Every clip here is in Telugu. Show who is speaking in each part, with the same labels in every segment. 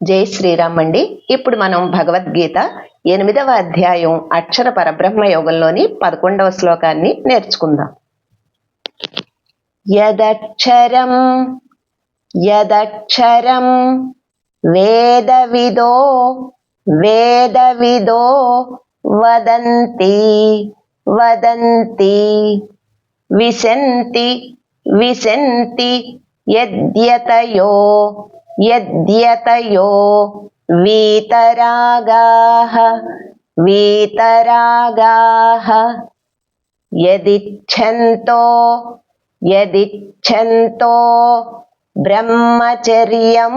Speaker 1: జై శ్రీరామ్ అండి. ఇప్పుడు మనం భగవద్గీత ఎనిమిదవ అధ్యాయం అక్షర పరబ్రహ్మ యోగంలోని పదకొండవ శ్లోకాన్ని నేర్చుకుందాం. యదక్షరం యదక్షరం వేదవిదో వేదవిదో వదంతి వదంతి విశంతి విశంతి యద్యతయో యద్యతయో వీతరాగాః వీతరాగాః యదిచ్ఛంతో యదిచ్ఛంతో బ్రహ్మచర్యం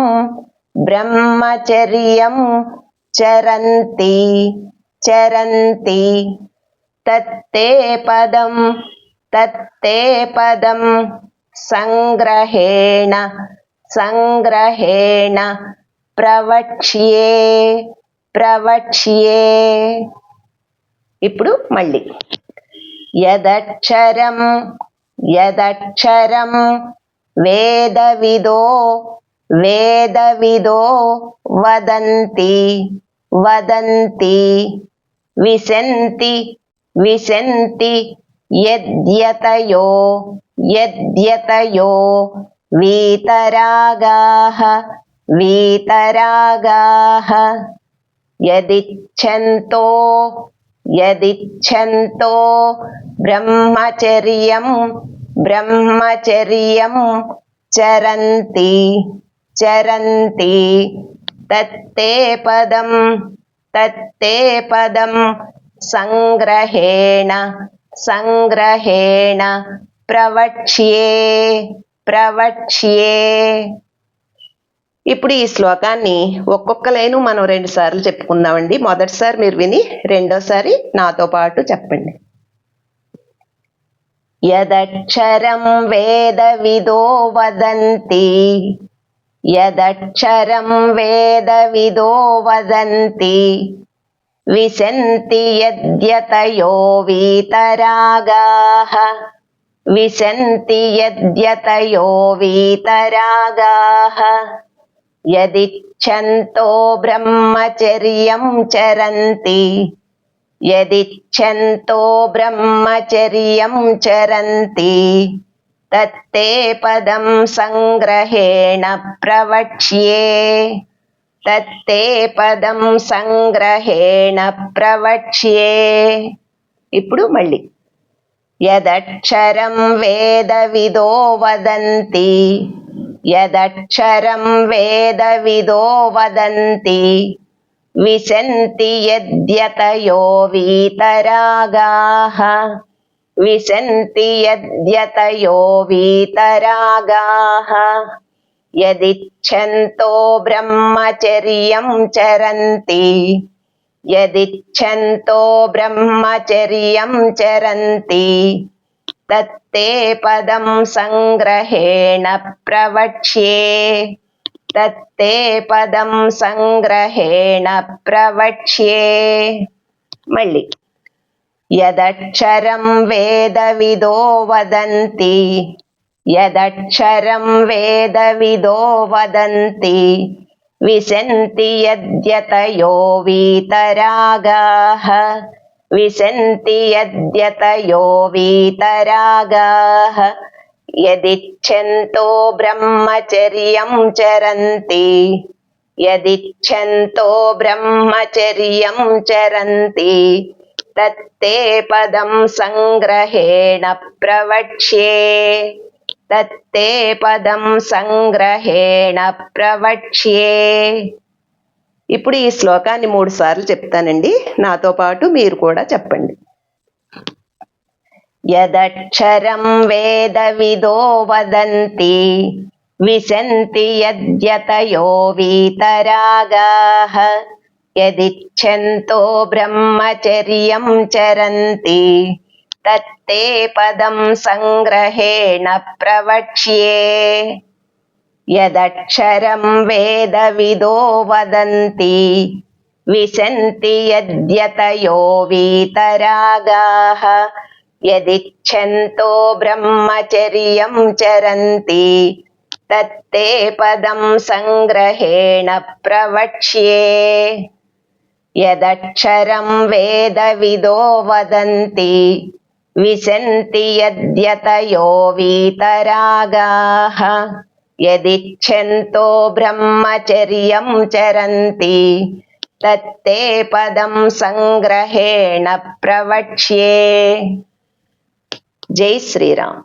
Speaker 1: బ్రహ్మచర్యం చరంతి చరంతి తత్తే పదం తత్తే పదం సంగ్రహేణ సంగ్రహేణ ప్రవక్ష్యే ప్రవక్ష్యే. ఇప్పుడు మళ్ళీ. యదక్షరం యదక్షరం వేదవిదో వేదవిదో వదంతి వదంతి విశంతి విశంతి యద్యతయో యద్యతయో वीतरागाः वीतरागाः यदिच्छन्तो यदिच्छन्तो ब्रह्मचर्यं ब्रह्मचर्यं चरन्ति चरन्ति तत्ते पदं तत्ते पदं सङ्ग्रहेण सङ्ग्रहेण प्रवक्ष्ये ప్రవక్ష్యే ఇప్పుడు ఈ శ్లోకాన్ని ఒక్కొక్క లైను మనం రెండు సార్లు చెప్పుకుందామండి. మొదటిసారి మీరు విని రెండోసారి నాతో పాటు చెప్పండి. యదక్షరం వేదవిదో వదంతి. యదక్షరం వేదవిదో వదంతి. విశంతి యద్యతయో వీతరాగాः. विशन्ति यद्यतयो वीतरागाः यदिच्छन्तो ब्रह्मचर्यं चरन्ति यदिच्छन्तो ब्रह्मचर्यं चरन्ति तत्ते पदं सङ्ग्रहेण प्रवक्ष्ये తత్తే పదం సంగ్రహేణ ప్రవక్ష్యే ఇప్పుడు మళ్ళీ యదక్షరం వేదవిదో వదంతి. యదక్షరం వేదవిదో వదంతి. విశంతి యద్యతయో వీతరాగాः. విశంతి యద్యతయో వీతరాగాः. యదిచ్ఛంతో బ్రహ్మచర్యం చరంతి. యదిచ్ఛంతో బ్రహ్మచర్యం చరంతి తత్తే పదం సంగ్రహేణ ప్రవక్ష్యే తత్తే పదం సంగ్రహేణ ప్రవక్ష్యే మళ్ళీ యదక్షరం వేదవిదో వదంతి యదక్షరం వేదవిదో వదంతి विशन्ति यद्यतयो वीतरागाः विशन्ति यद्यतयो वीतरागाः यदिच्छन्तो ब्रह्मचर्यं चरन्ति यदिच्छन्तो ब्रह्मचर्यं चरन्ति तत्ते पदं सङ्ग्रहेण प्रवक्ष्ये తత్తే పదం సంగ్రహేణ ప్రవక్ష్యే ఇప్పుడు ఈ శ్లోకాన్ని మూడు సార్లు చెప్తానండి. నాతో పాటు మీరు కూడా చెప్పండి. యదక్షరం వేదవిదో వదంతి విశంతి యద్యతయో వీతరాగా బ్రహ్మచర్యం చరంతి తత్ ते पदं सङ्ग्रहेण प्रवक्ष्ये यदक्षरं वेदविदो वदन्ति विशन्ति यद्यतयो वीतरागाः यदिच्छन्तो ब्रह्मचर्यं चरन्ति तत्ते पदं सङ्ग्रहेण प्रवक्ष्ये यदक्षरं वेदविदो वदन्ति विशन्ति यद्यतयो वीतरागाः यदिच्छन्तो ब्रह्मचर्यं चरन्ति तत्ते पदं सङ्ग्रहेण प्रवक्ष्ये जय श्रीराम